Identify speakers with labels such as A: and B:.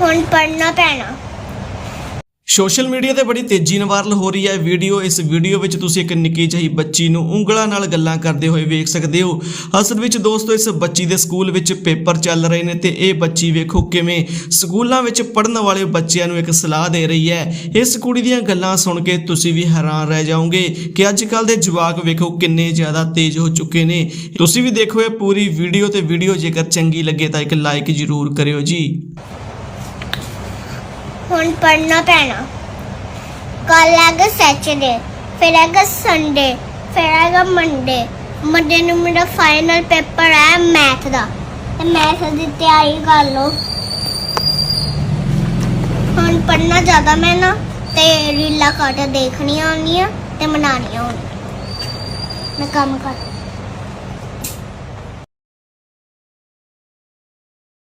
A: ਹੁਣ ਪੜਨਾ ਪੈਣਾ।
B: ਸੋਸ਼ਲ ਮੀਡੀਆ ਤੇ ਬੜੀ ਤੇਜ਼ੀ ਨਾਲ ਵਾਇਰਲ ਹੋ ਰਹੀ ਹੈ ਵੀਡੀਓ। ਇਸ ਵੀਡੀਓ ਵਿੱਚ ਤੁਸੀਂ ਇੱਕ ਨਿੱਕੀ ਜਿਹੀ ਬੱਚੀ ਨੂੰ ਉਂਗਲਾਂ ਨਾਲ ਗੱਲਾਂ ਕਰਦੇ ਹੋਏ ਵੇਖ ਸਕਦੇ ਹੋ। ਅਸਲ ਵਿੱਚ ਦੋਸਤੋ, ਇਸ ਬੱਚੀ ਦੇ ਸਕੂਲ ਵਿੱਚ ਪੇਪਰ ਚੱਲ ਰਹੇ ਨੇ ਤੇ ਇਹ ਬੱਚੀ ਵੇਖੋ ਕਿਵੇਂ ਸਕੂਲਾਂ ਵਿੱਚ ਪੜ੍ਹਨ ਵਾਲੇ ਬੱਚਿਆਂ ਨੂੰ ਇੱਕ ਸਲਾਹ ਦੇ ਰਹੀ ਹੈ। ਇਸ ਕੁੜੀ ਦੀਆਂ ਗੱਲਾਂ ਸੁਣ ਕੇ ਤੁਸੀਂ ਵੀ ਹੈਰਾਨ ਰਹਿ ਜਾਓਗੇ ਕਿ ਅੱਜ ਕੱਲ ਦੇ ਜਵਾਕ ਵੇਖੋ ਕਿੰਨੇ ਜ਼ਿਆਦਾ ਤੇਜ਼ ਹੋ ਚੁੱਕੇ ਨੇ। ਤੁਸੀਂ ਵੀ ਦੇਖੋ ਇਹ ਪੂਰੀ ਵੀਡੀਓ ਤੇ ਵੀਡੀਓ ਜੇਕਰ ਚੰਗੀ ਲੱਗੇ ਤਾਂ ਇੱਕ ਲਾਈਕ ਜ਼ਰੂਰ ਕਰਿਓ ਜੀ।
A: ਹੁਣ ਪੜਨਾ ਪੈਣਾ। ਕੱਲ ਹੈਗਾ ਸੈਚਰਡੇ ਫਿਰ ਹੈਗਾ ਸੰਡੇ ਫਿਰ ਹੈਗਾ ਮੰਡੇ ਮੰਡੇ ਨੂੰ ਮੇਰਾ ਫਾਈਨਲ ਪੇਪਰ ਹੈ ਮੈਥ ਦਾ। ਤੇ ਮੈਥ ਦੀ ਤਿਆਰੀ ਕਰ ਲਓ। ਹੁਣ ਪੜਨਾ ਜ਼ਿਆਦਾ ਮੈਂ ਨਾ ਤੇ ਰੀਲਾ ਕਾਟ ਦੇਖਣੀਆਂ ਆਉਣੀਆਂ ਤੇ ਮਨਾਉਣੀਆਂ ਆਉਣੀਆਂ ਮੈਂ ਕੰਮ ਕਰ